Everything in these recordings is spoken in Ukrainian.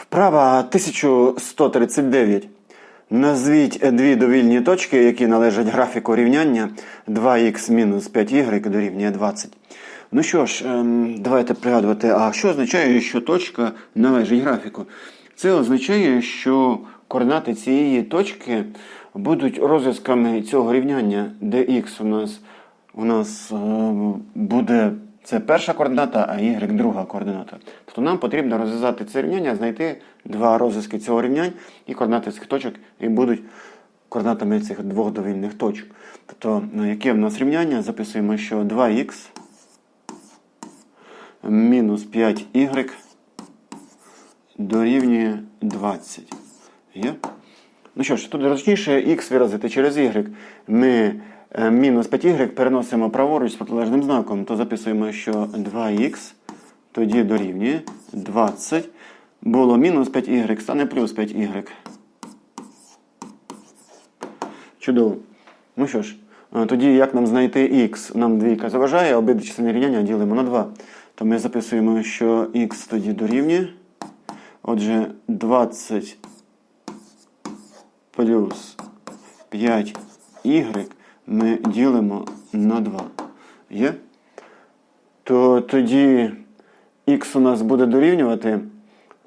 Вправа 1139. Назвіть дві довільні точки, які належать графіку рівняння 2х мінус 5y дорівнює 20. Ну що ж, ем, давайте пригадувати, а що означає, що точка належить графіку? Це означає, що координати цієї точки будуть розв'язками цього рівняння, де х у нас, у нас е, буде це перша координата, а y друга координата. Тобто нам потрібно розв'язати це рівняння, знайти два розв'язки цього рівнянь і координати цих точок і будуть координатами цих двох довільних точок. Тобто, ну, яке в нас рівняння? Записуємо, що 2х мінус 5y дорівнює 20. Є? Ну що ж, тут зручніше х виразити через y. Ми мінус 5y переносимо праворуч з протилежним знаком, то записуємо, що 2х тоді дорівнює 20. Було мінус 5y, стане плюс 5y. Чудово. Ну що ж, е, тоді як нам знайти х? Нам двійка заважає, обидві чисельні рівняння ділимо на 2. То ми записуємо, що х тоді дорівнює. Отже, 20 плюс 5y ми ділимо на 2. Є? То тоді х у нас буде дорівнювати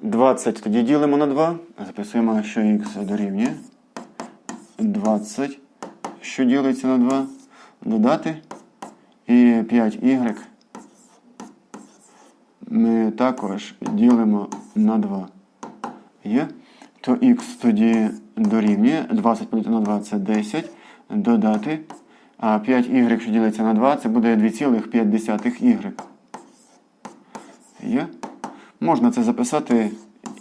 20, тоді ділимо на 2. Записуємо, що х дорівнює 20, що ділиться на 2. Додати. І 5y ми також ділимо на 2. Є? То х тоді дорівнює 20 поділити на 2 це 10. Додати. А 5y, що ділиться на 2, це буде 2,5y. Є? Можна це записати,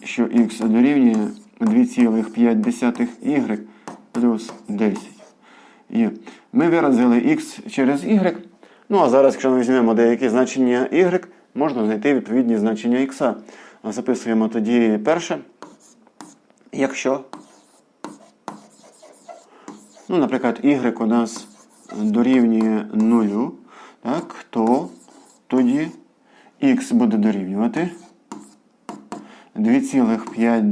що х дорівнює 2,5y плюс 10. Є. Ми виразили x через y. Ну, а зараз, якщо ми візьмемо деякі значення y, можна знайти відповідні значення x. Записуємо тоді перше. Якщо, ну, наприклад, y у нас дорівнює 0, так, то тоді x буде дорівнювати 2,5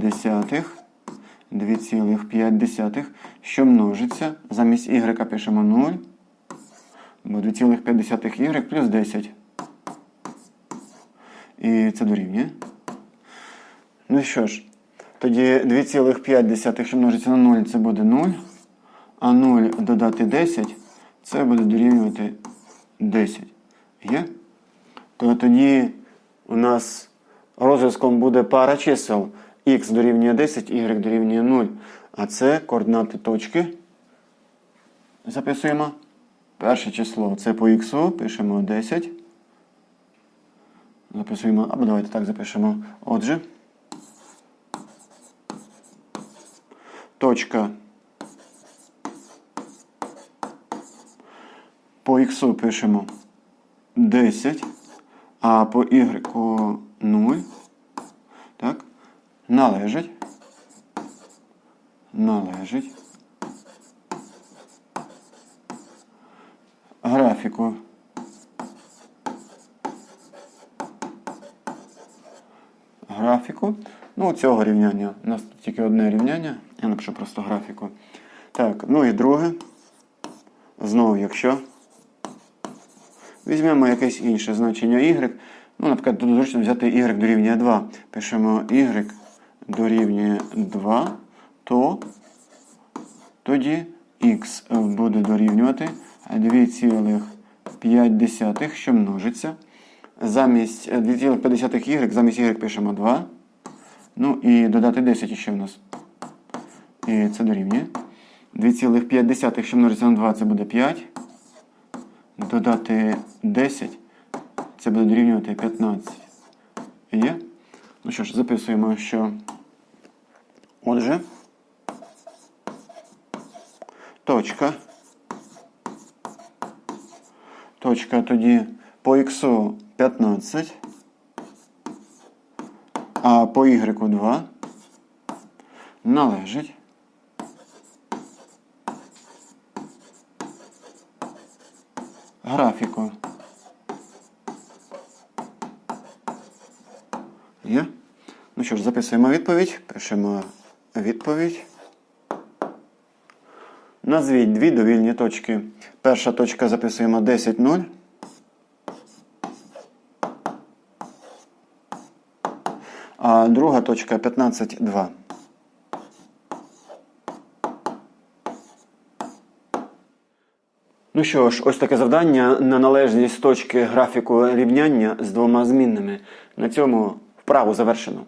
2,5, що множиться. Замість y пишемо 0, бо 2,5y плюс 10. І це дорівнює. Ну що ж, тоді 2,5, що множиться на 0, це буде 0. А 0 додати 10, це буде дорівнювати 10. Є? То тоді у нас розв'язком буде пара чисел. Х дорівнює 10, y дорівнює 0. А це координати точки. Записуємо. Перше число це по х, пишемо 10. Записуємо, або давайте так запишемо. Отже. Точка. По х пишемо 10, а по y 0. Так? Належить. Належить. Графіку. Графіку. Ну, цього рівняння. У нас тут тільки одне рівняння. Я напишу просто графіку. Так, ну і друге. Знову, якщо. Візьмемо якесь інше значення y. Ну, наприклад, тут зручно взяти y дорівнює 2. Пишемо y дорівнює 2, то тоді x буде дорівнювати 2,5, що множиться. Замість 2,5y, замість y пишемо 2. Ну і додати 10 ще в нас. І це дорівнює. 2,5, що множиться на 2, це буде 5. Додати 10. Це буде дорівнювати 15. Є? Ну що ж, записуємо, що. Отже, точка. Точка тоді по х 15, а по y 2 належить. Графіку. Є? Ну що ж, записуємо відповідь. Пишемо відповідь. Назвіть дві довільні точки. Перша точка записуємо 10, 0. А друга точка 15, 2. Ну що ж, ось таке завдання на належність точки графіку рівняння з двома змінними. На цьому вправу завершено.